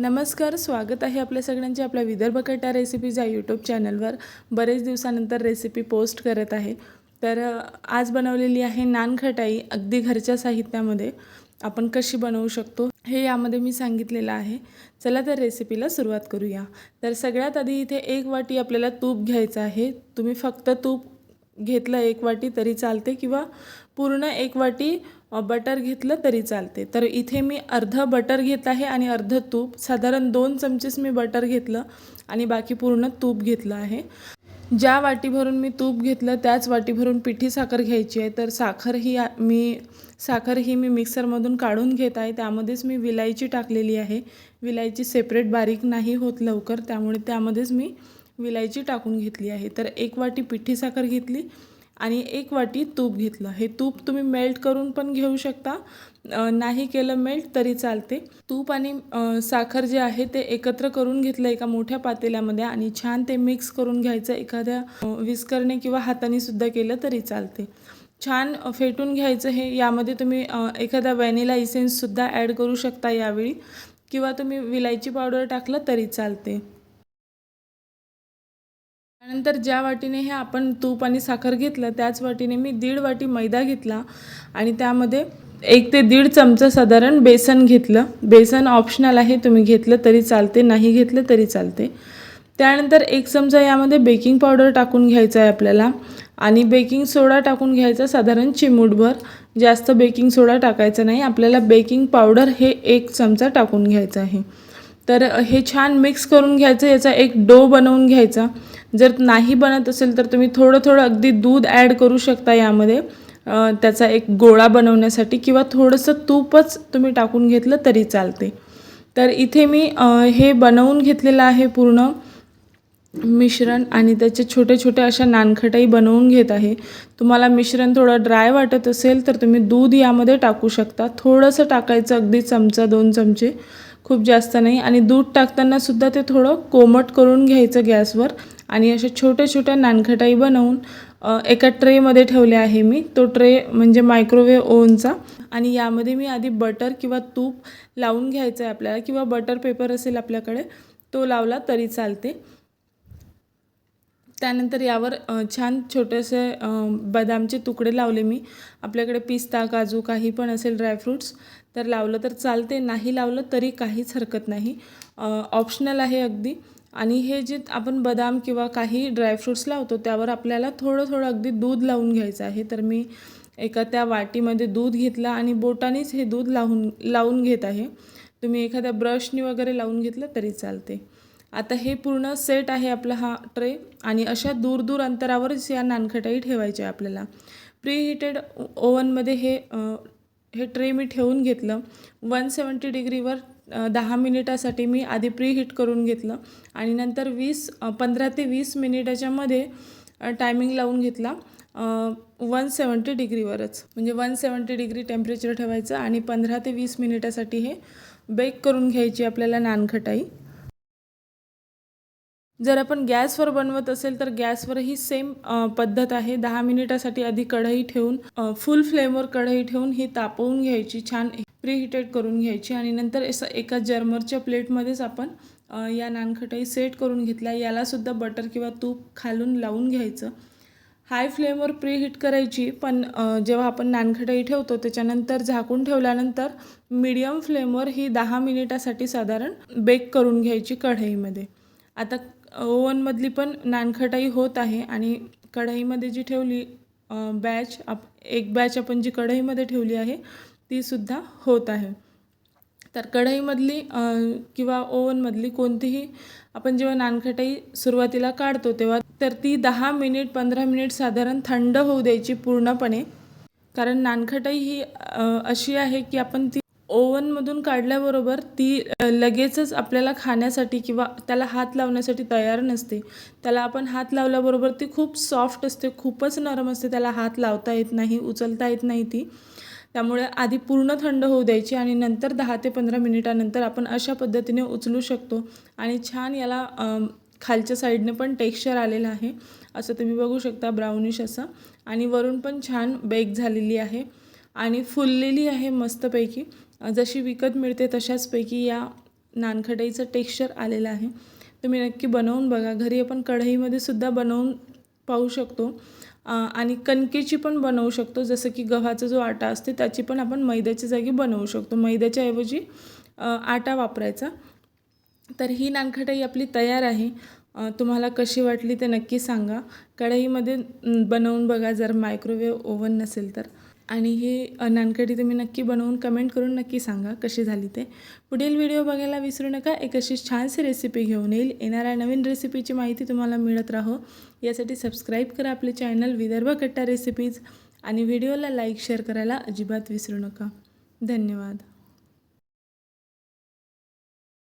नमस्कार स्वागत आहे आपल्या सगळ्यांचे आपल्या विदर्भ कट्टा रेसिपीज या यूट्यूब चॅनलवर. बरेच दिवसानंतर रेसिपी पोस्ट करत आहे. तर आज बनवलेली आहे नान खटाई अगदी घरच्या साहित्यामध्ये. आपण कशी बनवू शकतो हे यामध्ये मी सांगितलेलं आहे. चला तर रेसिपीला सुरुवात करूया. तर सगळ्यात आधी इथे एक वाटी आपल्याला तूप घ्यायचं आहे. तुम्ही फक्त तूप घेतलं एक वाटी तरी चालते किंवा पूर्ण एक वाटी बटर घेतलं तरी चालते. तर इथे मी अर्धं बटर घेत आहे आणि अर्ध तूप. साधारण दोन चमचेच मी बटर घेतलं आणि बाकी पूर्ण तूप घेतलं आहे. ज्या वाटी भरून मी तूप घेतलं त्याच वाटी भरून पिठी साखर घ्यायची आहे. तर साखर ही मी साखर ही मी मिक्सरमधून काढून घेत आहे. त्यामध्येच मी विलायची टाकलेली आहे. विलायची सेपरेट बारीक नाही होत लवकर त्यामुळे त्यामध्येच मी विलायची टाकून घेतली आहे. तर एक वाटी पिठी साखर घेतली आणि एक वाटी तूप घेतलं. हे तूप तुम्ही मेल्ट करून पण घेऊ शकता. नाही केलं मेल्ट तरी चालते. तूप आणि साखर जे आहे ते एकत्र करून घेतलं एका मोठ्या पातेल्यामध्ये आणि छान ते मिक्स करून घ्यायचं. एखाद्या विस्करने किंवा हाताने सुद्धा केलं तरी चालते. छान फेटून घ्यायचं हे यामध्ये तुम्ही एखादा व्हॅनिला इसेन्ससुद्धा ॲड करू शकता यावेळी. किंवा तुम्ही विलायची पावडर टाकलं तरी चालते. त्यानंतर ज्या वाटीने हे आपण तूप आणि साखर घेतलं त्याच वाटीने मी दीड वाटी मैदा घेतला आणि त्यामध्ये एक ते दीड चमचा साधारण बेसन घेतलं. बेसन ऑप्शनल आहे तुम्ही घेतलं तरी चालते नाही घेतलं तरी चालते. त्यानंतर एक चमचा यामध्ये बेकिंग पावडर टाकून घ्यायचा आहे आपल्याला आणि बेकिंग सोडा टाकून घ्यायचा साधारण चिमूटभर. जास्त बेकिंग सोडा टाकायचा नाही आपल्याला बेकिंग पावडर हे एक चमचा टाकून घ्यायचा आहे. तर हे छान मिक्स करून घ्यायचं याचा एक डो बनवून घ्यायचा. जर नाही बनत असेल तर तुम्ही थोडं थोडं अगदी दूध ॲड करू शकता यामध्ये. त्याचा एक गोळा बनवण्यासाठी किंवा थोडंसं तूपच तुम्ही टाकून घेतलं तरी चालते. तर इथे मी हे बनवून घेतलेलं आहे पूर्ण. मिश्रण आणि त्याचे छोटे छोटे अशा नानखटाई बनवून घेत आहे. तुम्हाला मिश्रण थोडं ड्राय वाटत असेल तर तुम्ही दूध यामध्ये टाकू शकता. थोडंसं टाकायचं अगदी चमचा दोन चमचे खूप जास्त नाही. आणि दूध टाकताना सुद्धा ते थोडं कोमट करून घ्यायचं गॅसवर. आणि अशा छोट्या छोट्या नानखटाई बनवून एका ट्रेमध्ये ठेवले आहे मी. तो ट्रे म्हणजे मायक्रोवेव्ह ओव्हनचा आणि यामध्ये मी आधी बटर किंवा तूप लावून घ्यायचं आहे आपल्याला किंवा बटर पेपर असेल आपल्याकडे तो लावला तरी चालते. त्यानंतर यावर छान छोटेसे बदामचे तुकडे लावले मी. आपल्याकडे पिस्ता काजू काही पण असेल ड्रायफ्रूट्स तर लावलं तर चालते. नाही लावलं तरी काहीच हरकत नाही. ऑप्शनल आहे अगदी. आणि हे जे आपण बदाम किंवा काही ड्रायफ्रूट्स लावतो त्यावर आपल्याला थोडं थोडं अगदी दूध लावून घ्यायचं आहे. तर मी एका त्या वाटीमध्ये दूध घेतलं आणि बोटानेच हे दूध लावून लावून घेत आहे. तुम्ही एखाद्या ब्रशनी वगैरे लावून घेतलं तरी चालते. आता हे पूर्ण सेट आहे आपला हा ट्रे आणि अशा दूर दूर अंतरावरच या नानखटाई ठेवायच्या आहे आपल्याला. प्रीहिटेड ओव्हनमध्ये हे हे ट्रे मी ठेवून घेतलं. वन सेवन्टी डिग्रीवर दहा मिनिटासाठी मी आधी प्री हीट करून घेतलं आणि नंतर वीस पंधरा ते वीस मिनिटाच्यामध्ये टायमिंग लावून घेतला वन सेवन्टी डिग्रीवरच. म्हणजे वन सेवन्टी डिग्री टेम्परेचर ठेवायचं आणि पंधरा ते वीस मिनिटासाठी हे बेक करून घ्यायची आपल्याला नानखटाई. जर आपण गॅसवर बनवत असेल तर गॅसवरही सेम पद्धत आहे. दहा मिनिटासाठी आधी कढई ठेवून फुल फ्लेमवर कढई ठेवून ही तापवून घ्यायची छान प्रीहिटेड करून घ्यायची आणि नंतर असं एका जर्मरच्या प्लेटमध्येच आपण या नानखटाई सेट करून घेतल्या. यालासुद्धा बटर किंवा तूप खालून लावून घ्यायचं. हाय फ्लेमवर प्रीहीट करायची पण जेव्हा आपण नानखटाई ठेवतो त्याच्यानंतर झाकून ठेवल्यानंतर मीडियम फ्लेमवर ही दहा मिनिटासाठी साधारण बेक करून घ्यायची कढईमध्ये. आता ओवनमधली पण नानखटाई होत आहे आणि कढईमध्ये जी ठेवली बॅच आप एक बॅच आपण जी कढईमध्ये ठेवली आहे तीसुद्धा होत आहे. तर कढईमधली किंवा ओव्हनमधली कोणतीही आपण जेव्हा नानखटाई सुरुवातीला काढतो तेव्हा तर ती दहा मिनिट पंधरा मिनिट साधारण थंड होऊ द्यायची पूर्णपणे. कारण नानखटाई ही अशी आहे की आपण ती ओव्हनमधून काढल्याबरोबर ती लगेचच आपल्याला खाण्यासाठी किंवा त्याला हात लावण्यासाठी तयार नसते. त्याला आपण हात लावल्याबरोबर ती खूप सॉफ्ट असते खूपच नरम असते त्याला हात लावता येत नाही उचलता येत नाही ती. त्यामुळे आधी पूर्ण थंड होऊ द्यायची आणि नंतर दहा ते पंधरा मिनिटानंतर आपण अशा पद्धतीने उचलू शकतो आणि छान याला खालच्या साईडने पण टेक्स्चर आलेलं आहे. असं तुम्ही बघू शकता ब्राउनिश असं. आणि वरून पण छान बेक झालेली आहे आणि फुललेली आहे मस्तपैकी. जशी विकत मिळते तशाचपैकी या नानखटाईचं टेक्स्चर आलेलं आहे. तुम्ही नक्की बनवून बघा. घरी आपण कढईमध्ये सुद्धा बनवून पाहू शकतो. आणि कणकेची पण बनवू शकतो. जसं की गव्हाचा जो आटा असते त्याची पण आपण मैद्याच्या जागी बनवू शकतो. मैद्याच्या ऐवजी आटा वापरायचा. तर ही नानखटाई आपली तयार आहे. तुम्हाला कशी वाटली ते नक्की सांगा. कढईमध्ये बनवून बघा जर मायक्रोवेव्ह ओव्हन नसेल तर. आणि ही नानकडी तुम्ही नक्की बनवून कमेंट करून नक्की सांगा कशी झाली ते. पुढील व्हिडिओ बघायला विसरू नका. एक अशी छानशी रेसिपी घेऊन येईल. येणाऱ्या नवीन रेसिपीची माहिती तुम्हाला मिळत राहो. यासाठी सबस्क्राईब करा आपले चॅनल विदर्भ कट्टा रेसिपीज आणि व्हिडिओला लाईक शेअर करायला अजिबात विसरू नका. धन्यवाद.